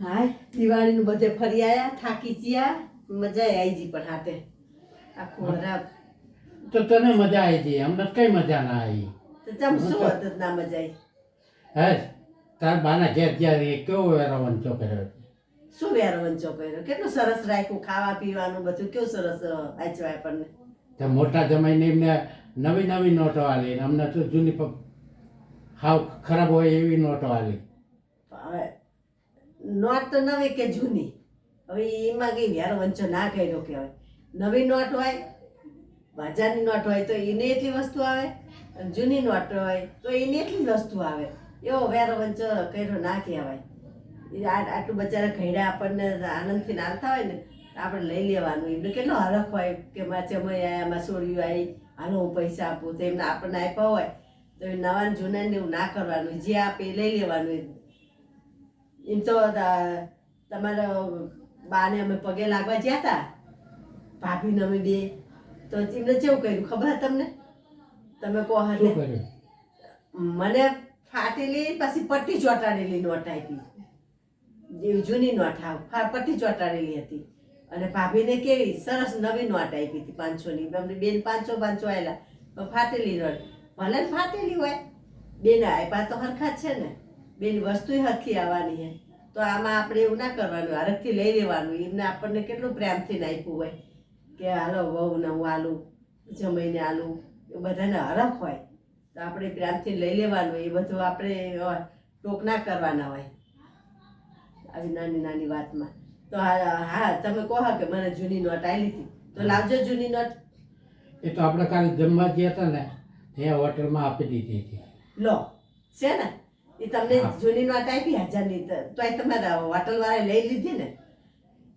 હાય દિવાળીનું બધે ફરી આવ્યા થાકી ગયા મજા આવી જી પણ હાથે આખું ખરાબ તો તને મજા આવી હતી અમને કઈ મજા ના આવી તો તમ શું હતું ના મજા આવી હે તાર બાના ઘેર જ્યારે કેવો વેરો વંચો કર્યો શું વેરો વંચો કર્યો? કેટલું સરસ રાખ્યું ખાવા પીવાનું બધું કેવું સરસ આચવાય આપણને? તો મોટા જમાઈને એમને નવી નવી નોટો આલી અમને તો જૂની હાવ ખરાબ હોય એવી નોટો આલી. હવે નોટ તો નવી કે જૂની? હવે એમાં કઈ વ્યારો વંચો ના કર્યો કહેવાય. નવી નોટ હોય, બજારની નોટ હોય તો એને એટલી વસ્તુ આવે, અને જૂની નોટ હોય તો એને એટલી વસ્તુ આવે. એવો વ્યારો વંચો કર્યો ના કહેવાય. આટલું બચારા ઘરડા આપણને આનંદથી નાલતા હોય ને આપણે લઈ લેવાનું. એમને કેટલો હરખ હોય કે માં ચમય આવ્યા માં સોળિયું આવી હાલો હું પૈસા આપું. તો એમને આપણને આપ્યા હોય, તો એ નવા ને જૂના ને એવું ના કરવાનું. જે આપે એ લઈ લેવાનું. એમ તો તમારા બાને અમે પગે લાગવા ગયા હતા ભાભીને અમે બે. તો એમને કેવું કર્યું? ખબર તમને? તમે કહો શું મને ફાટેલી પછી પટ્ટી ચોંટાડેલી નોટ આપી. જેવી જૂની નોટ આવ પટ્ટી ચોંટાડેલી હતી. અને ભાભીને કેવી સરસ નવી નોટ આપી હતી પાંચસોની. અમને બેન પાંચસો પાંચસો આવેલા ફાટેલી નોટ. ભલે ફાટેલી હોય બેન આપ્યા તો હરખા જ છે ને. બેન વસ્તુ હાથથી આવવાની છે તો આમાં આપણે એવું ના કરવાનું હરખથી લઈ લેવાનું. એમને આપણને કેટલું પ્રેમથી નાખ્યું હોય કે હાલો વહુ નવું હું આલું જમાઈને આલું. એ બધાને હરખ હોય. તો આપણે પ્રેમથી લઈ લેવાનું. એ બધું આપણે ટોક ના કરવાના હોય. આવી નાની નાની વાતમાં. તો હા હા તમે કહો હા કે મને જૂની નોટ આવી હતી. તો લાવજો જૂની નોટ. એ તો આપણે કાલે જમવા ગયા હતા ને ત્યાં હોટલમાં આપી દીધી હતી. લો છે ને? એ તમને જૂની નોટ આપી હજારની તો તોય તમારા હોટલવાળાએ લઈ લીધી ને?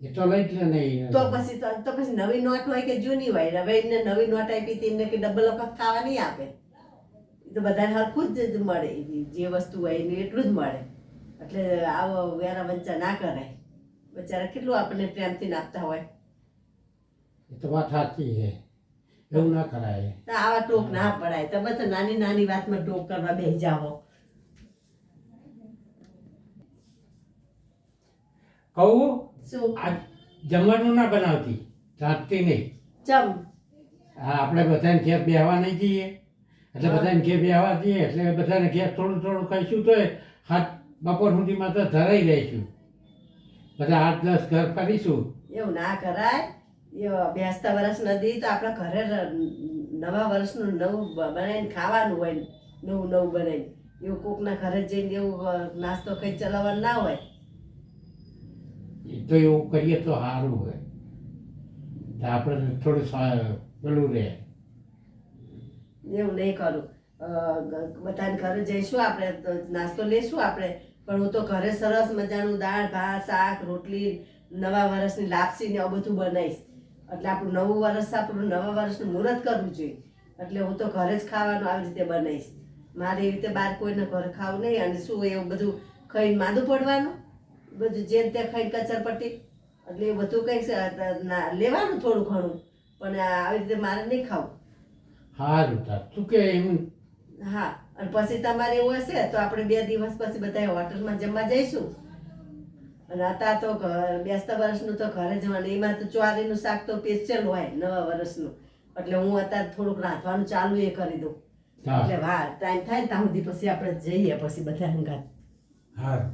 એ તો લઈ જ નહીં તો પછી તો તો પછી નવી નોટ હોય કે જૂની હોય? હવે એમને નવી નોટ આપી હતી એમને કે ડબલ વખત ખાવા નહીં આપે. તો બધાને હરખું જ મળે જે વસ્તુ હોય એને એટલું જ મળે. એટલે આવો વેરા વંચા ના કરાય. બચારા કેટલું આપણને પ્રેમથી નાખતા હોય. એ તો વાત સાચી છે. એવું ના કરાય. તો આવા ટોક ના પડાય. તમે તો નાની નાની વાતમાં ટોક કરવા બેસી જાઓ. કહું? આ જમવાનું ના બનાવતી. રાતથી નહીં. ચમ હા આપણે બધાને ઘેર બેહવા નહીં જઈએ એટલે બધાને ઘેર બેહવા જઈએ એટલે બધાને ઘેર થોડું થોડું ખાઈશું તો હાથ બપોર સુધીમાં તો ધરાઈ રહીશું બધા આઠ દસ ઘર કરીશું. એવું ના કરાય. એ બેસતા વર્ષ નથી તો આપણા ઘરે નવા વર્ષનું નવું બનાવીને ખાવાનું હોય નવું નવું બનાવીને. એવું કોકના ઘરે જઈને એવું નાસ્તો કંઈ ચલાવવાનું ના હોય. તો એવું કરીએ તો સારું હોય. તો આપણે થોડું પેલું રહે. એવું નહીં કરું. બધાને ઘરે જઈશું આપણે નાસ્તો લેશું આપણે. પણ હું તો ઘરે સરસ મજાનું દાળ, ભાત, શાક, રોટલી, નવા વર્ષની લાપસી ને એવું બધું બનાવીશ. એટલે આપણું નવું વર્ષ આપણું નવા વર્ષનું મુહૂર્ત કરવું જોઈએ. એટલે હું તો ઘરે જ ખાવાનું આવી રીતે બનાવીશ. મારે એવી રીતે બહાર કોઈને ઘરે ખાવું નહીં અને શું એવું બધું ખાઈને માંદું પડવાનું? બધું જેમ તે ખાઈને કચરપટ્ટી એટલે એ બધું કંઈક ના લેવાનું થોડું ઘણું પણ આવી રીતે મારે નહીં ખાવું. સારું તું કે એમ. હા અને પછી તમારે એવું હશે તો આપણે બે દિવસ પછી બધા હોટલમાં જમવા જઈશું. અને અત્યારે તો ઘર બેસતા વર્ષનું તો ઘરે જવાનું એમાં તો ચોરીનું શાક તો સ્પેશિયલ હોય નવા વર્ષનું. એટલે હું અત્યારે થોડુંક રાંધવાનું ચાલુ એ કરી દઉં. એટલે વાહ ટાઈમ થાય ને ત્યાં સુધી પછી આપણે જઈએ પછી બધા હંગાત. સારું